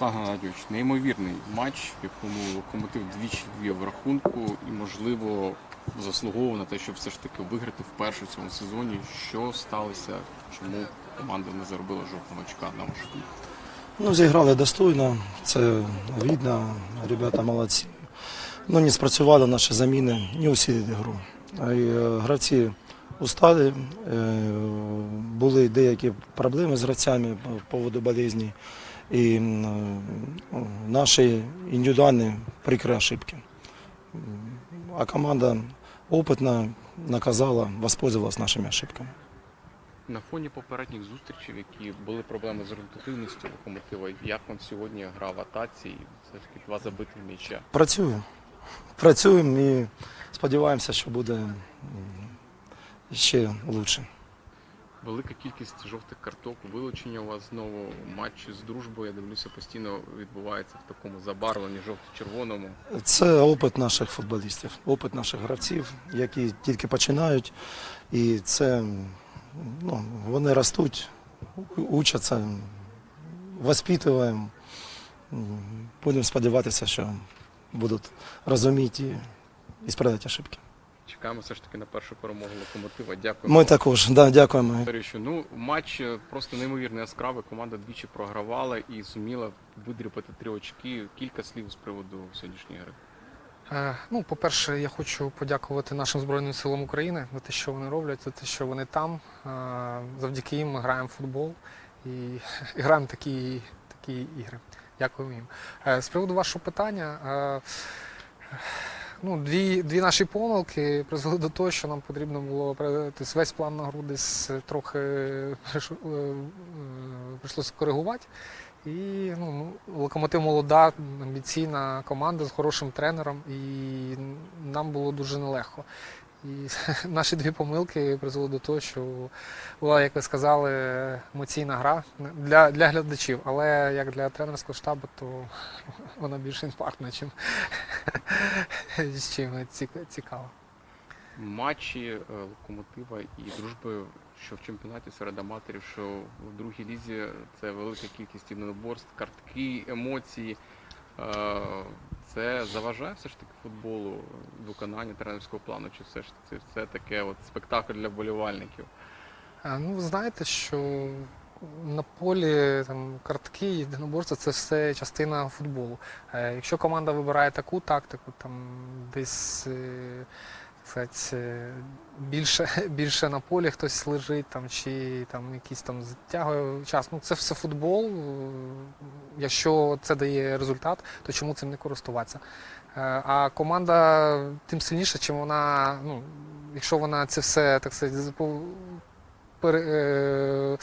Руслан Геннадійович, неймовірний матч, в якому локомотив двічі вів рахунку і, можливо, заслуговував на те, щоб все ж таки виграти вперше в цьому сезоні. Що сталося? Чому команда не заробила жодного очка на вашу думку? Ну, зіграли достойно, це видно, ребята молодці. Ну, не спрацювали наші заміни, не усилили гру. Е, гравці устали, е, були деякі проблеми з гравцями по поводу болезні. І наші індивідуальні прикрі ошибки. А команда опитна наказала, воспользовалась нашими ошибками. На фоні попередніх зустрічей, які були проблеми з результативністю локомотива, як вам сьогодні грав в атаці? І Все ж таки два забитих м'яча. Працюємо. Працюємо і сподіваємося, що буде ще краще. Велика кількість жовтих карток, вилучення у вас знову матч з дружбою. Я дивлюся, постійно відбувається в такому забарвленні жовто-червоному. Це опит наших футболістів, опит наших гравців, які тільки починають. І це ну, вони ростуть, учаться, воспитуємо. Будемо сподіватися, що будуть розуміти і справляти ошибки. Чекаємо все ж таки на першу перемогу локомотива. Дякую. Ми також, да, дякуємо. Ну матч е, просто неймовірно яскравий. Команда двічі програвала і зуміла видріпати три очки. Кілька слів з приводу сьогоднішньої гри. Е, Ну, по-перше, я хочу подякувати нашим Збройним силам України за те, що вони роблять, за те, що вони там. Е, Завдяки їм ми граємо в футбол і, і граємо такі, такі ігри. Дякую їм. З приводу вашого питання. Е, Ну, дві, дві наші помилки призвели до того, що нам потрібно було тобто весь план на гру десь трохи е, е, прийшлося коригувати. І ну, локомотив молода, амбіційна команда з хорошим тренером, і нам було дуже нелегко. І наші дві помилки призвели до того, що була, як ви сказали, емоційна гра для, для глядачів, але як для тренерського штабу, то вона більш інфарктна, чим, чим ці- цікава. Матчі е, локомотива і дружби, що в чемпіонаті серед аматорів, що в другій лізі це велика кількість єдиноборств, картки, емоції. Е, Це заважає все ж таки футболу виконання тренерського плану, чи все ж це все таке от спектакль для вболівальників? Ну, знаєте, що на полі там, картки, єдиноборства це все частина футболу. Е, Якщо команда вибирає таку тактику, там десь е, е, більше, більше на полі хтось лежить, там, чи там, якийсь там затягує час. Ну, це все футбол. Якщо це дає результат, то чому цим не користуватися? А команда тим сильніша, чим вона, ну, якщо вона це все так сказати, запов- пере, е,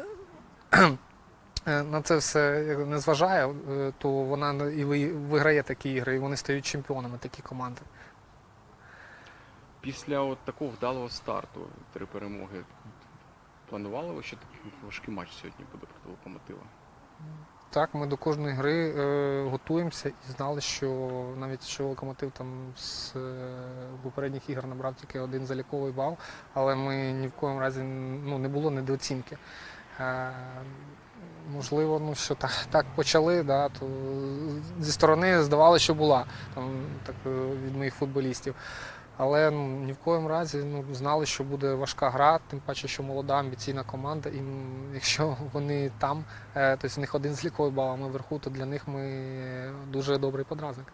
е, на це все не зважає, е, то вона і виграє такі ігри, і вони стають чемпіонами, такі команди. Після от такого вдалого старту, три перемоги, планували ви, що такий важкий матч сьогодні буде проти локомотива? Так, ми до кожної гри е, готуємося і знали, що навіть що локомотив там з е, попередніх ігор набрав тільки один заліковий бал, але ми ні в коєму разі ну, не було недооцінки. Е, можливо, ну що так, так почали, да, то зі сторони здавалося, що була там, так, е, від моїх футболістів. Але ну, ні в коєму разі ну, знали, що буде важка гра, тим паче, що молода амбіційна команда, і якщо вони там, тобто в них один зліковий бал, а ми вверху, то для них ми дуже добрий подразник.